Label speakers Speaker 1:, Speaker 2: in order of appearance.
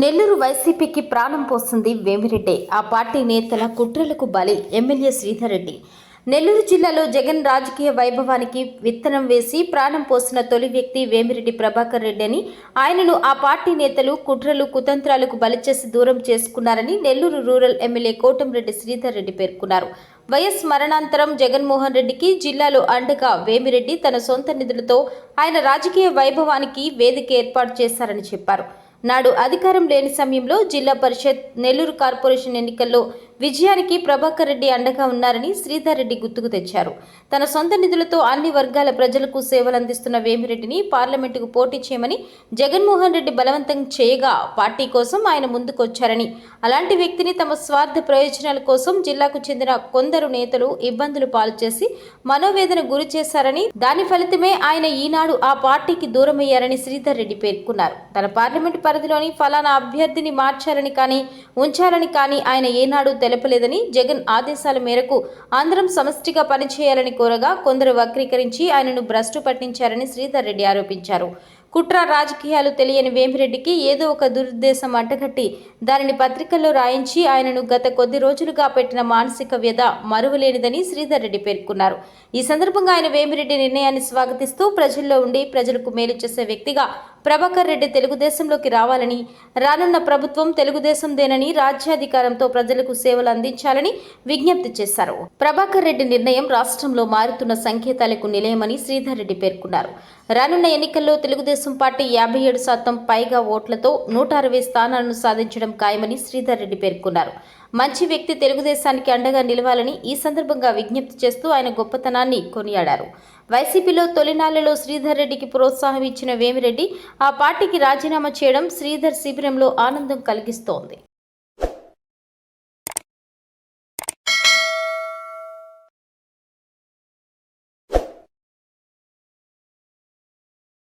Speaker 1: నెల్లూరు వైసీపీకి ప్రాణం పోస్తుంది వేమిరెడ్డి. ఆ పార్టీ నేతల కుట్రలకు బలి ఎమ్మెల్యే శ్రీధర్ రెడ్డి నెల్లూరు జిల్లాలో జగన్ రాజకీయ వైభవానికి విత్తనం వేసి ప్రాణం పోసిన తొలి వ్యక్తి వేమిరెడ్డి ప్రభాకర్ రెడ్డి అని ఆయనను ఆ పార్టీ నేతలు కుట్రలు కుతంత్రాలకు బలిచేసి దూరం చేసుకున్నారని నెల్లూరు రూరల్ ఎమ్మెల్యే కోటంరెడ్డి శ్రీధర్ రెడ్డి పేర్కొన్నారు. వైఎస్ మరణాంతరం జగన్మోహన్ రెడ్డికి జిల్లాలో అండగా వేమిరెడ్డి తన సొంత నిధులతో ఆయన రాజకీయ వైభవానికి వేదిక ఏర్పాటు చేశారని చెప్పారు. నాడు అధికారం లేని సమయంలో జిల్లా పరిషత్ నెల్లూరు కార్పొరేషన్ ఎన్నికల్లో విజయానికి ప్రభాకర్ రెడ్డి అండగా ఉన్నారని శ్రీధర్ రెడ్డి గుర్తుకు తెచ్చారు. తన సొంత నిధులతో అన్ని వర్గాల ప్రజలకు సేవలు అందిస్తున్న వేమిరెడ్డిని పార్లమెంటుకు పోటీ చేయమని జగన్మోహన్ రెడ్డి బలవంతం చేయగా పార్టీ కోసం ఆయన ముందుకొచ్చారని. అలాంటి వ్యక్తిని తమ స్వార్థ ప్రయోజనాల కోసం జిల్లాకు చెందిన కొందరు నేతలు ఇబ్బందులు పాలు చేసి మనోవేదన గురి చేశారని దాని ఫలితమే ఆయన ఈనాడు ఆ పార్టీకి దూరమయ్యారని శ్రీధర్ రెడ్డి పేర్కొన్నారు. తన పార్లమెంటు పరిధిలోని ఫలానా అభ్యర్థిని మార్చాలని కానీ ఉంచాలని కానీ ఆయన ఏనాడు తెలపలేదని జగన్ ఆదేశాల మేరకు ఆంధ్రం సమష్టిగా పనిచేయాలని కోరగా కొందరు వక్రీకరించి ఆయనను భ్రష్టు పట్టించారని శ్రీధర్ రెడ్డి ఆరోపించారు. కుట్ర రాజకీయాలు తెలియని వేమిరెడ్డికి ఏదో ఒక దురుద్దేశం అంటగట్టి దానిని పత్రికల్లో రాయించి ఆయనను గత కొద్ది రోజులుగా పెట్టిన మానసిక వ్యధ మరువలేనిదని శ్రీధర్ రెడ్డి పేర్కొన్నారు. ఈ సందర్భంగా ఆయన వేమిరెడ్డి నిర్ణయాన్ని స్వాగతిస్తూ ప్రజల్లో ఉండి ప్రజలకు మేలు చేసే వ్యక్తిగా ప్రభాకర్ రెడ్డి తెలుగుదేశంలోకి రావాలని రానున్న ప్రభుత్వం తెలుగుదేశందేనని రాజ్యాధికారంతో ప్రజలకు సేవలు అందించాలని విజ్ఞప్తి చేశారు. ప్రభాకర్ రెడ్డి నిర్ణయం రాష్ట్రంలో మారుతున్న సంకేతాలకు నిలయమని శ్రీధర్ రెడ్డి పేర్కొన్నారు. రానున్న ఎన్నికల్లో తెలుగుదేశం పార్టీ యాభై ఏడు శాతం పైగా ఓట్లతో నూట అరవై స్థానాలను సాధించడం ఖాయమని శ్రీధర్ రెడ్డి పేర్కొన్నారు. మంచి వ్యక్తి తెలుగుదేశానికి అండగా నిలవాలని ఈ సందర్భంగా విజ్ఞప్తి చేస్తూ ఆయన గొప్పతనాన్ని కొనియాడారు. వైసీపీలో తొలినాళ్ళలో శ్రీధర్ రెడ్డికి ప్రోత్సాహం ఇచ్చిన వేమిరెడ్డి ఆ పార్టీకి రాజీనామా చేయడం శ్రీధర్ శిబిరంలో ఆనందం కలిగిస్తోంది.